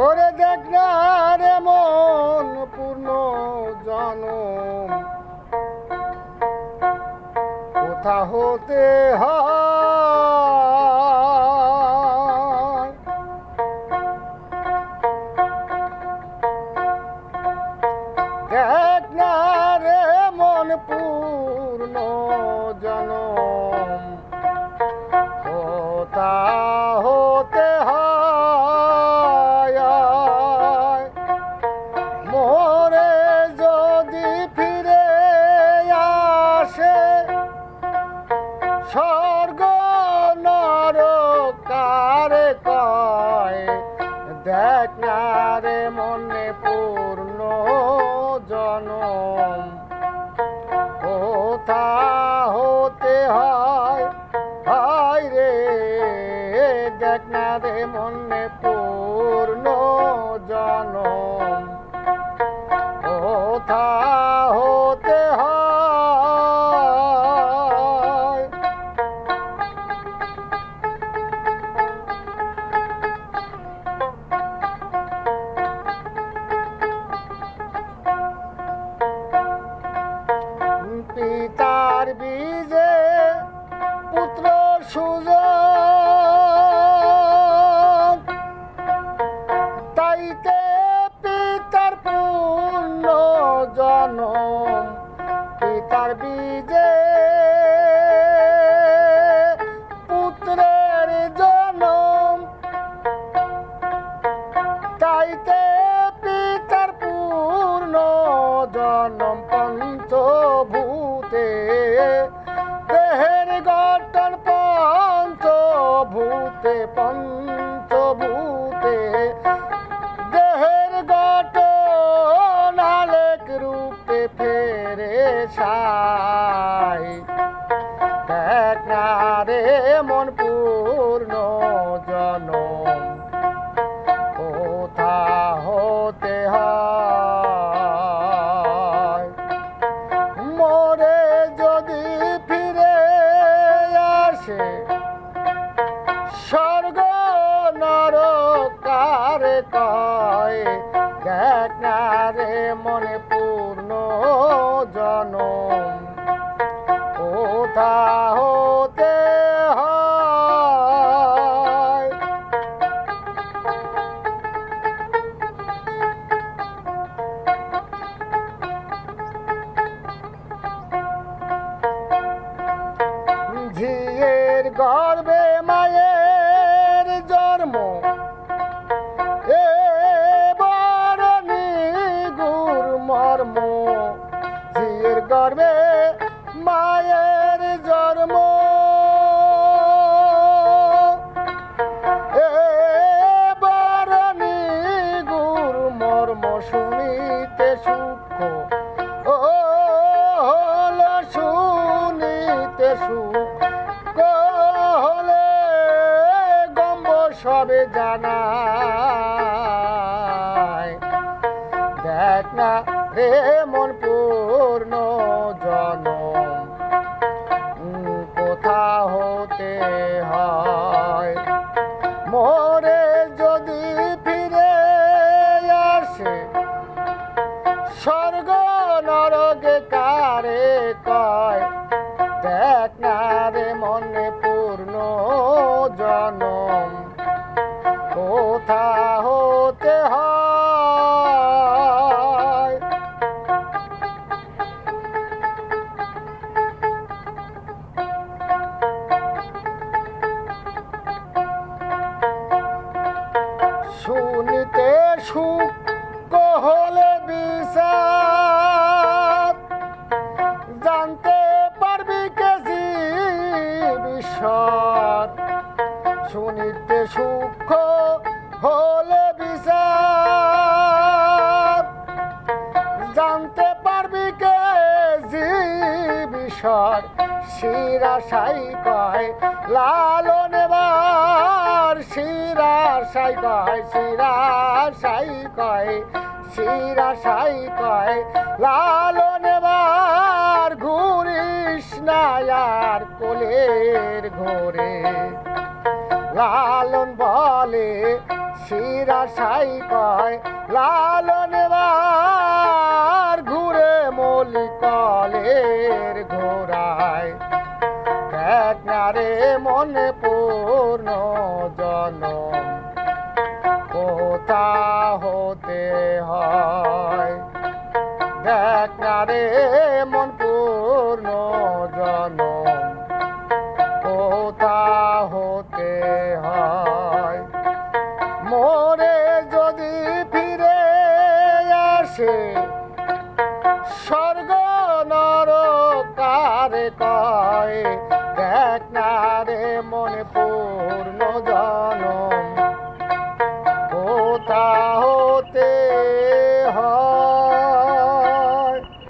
ওরে দেখ না রে মন পূর্ণ জনম কোথা হতে দেখ না রে মন পূর্ণ দেখ না রে মনে পূর্ণ জনম। কোথা হতে হয়? হয় রে, দেখ রে মনে পূর্ণ জনম। কোথা বীজে পুত্রের জনম। তাইতে পিতার পূর্ণ জনম পঞ্চভূতে। দেহের গঠন পঞ্চভূতে পঞ্চভূতে দেখ না রে মন পূর্ণ জন কোথা হতে হয়? মোরে যদি ফিরে আসে, স্বর্গ নরকার কয়? দেখ না রে মনে পূর্ণ জনম। গর্বে মায়ের জন্ম। এ বরণী গুর মর্ম। ঝিয়ের গর্বে মায়ের জন্ম। এ বরণী গুর মর্ম শুনিতে সূক্ষ্ম। সবে জানায় দেখ না রে মন পূর্ণ উম, কোথা হতে হয়? মোরে যদি ফিরে আসে স্বর্গ নরকে সুখ কহলে বিচার জানতে পারবি কে ঈশ্বর। শুনিতে সুখ হলে বিচার জানতে পারবি শিরার সাই কয় শিরার সাই কয়, শিরা সাই কয়, লালন এবার ঘুরিস আর কোলের ঘোরে। লালন বলে, শিরা সাই কয়, লালন এবার ঘুরে মলি কলের ঘোরা আরে মনে পূর্ণ জন কোথা হতে হয়? দেখ না রে at night.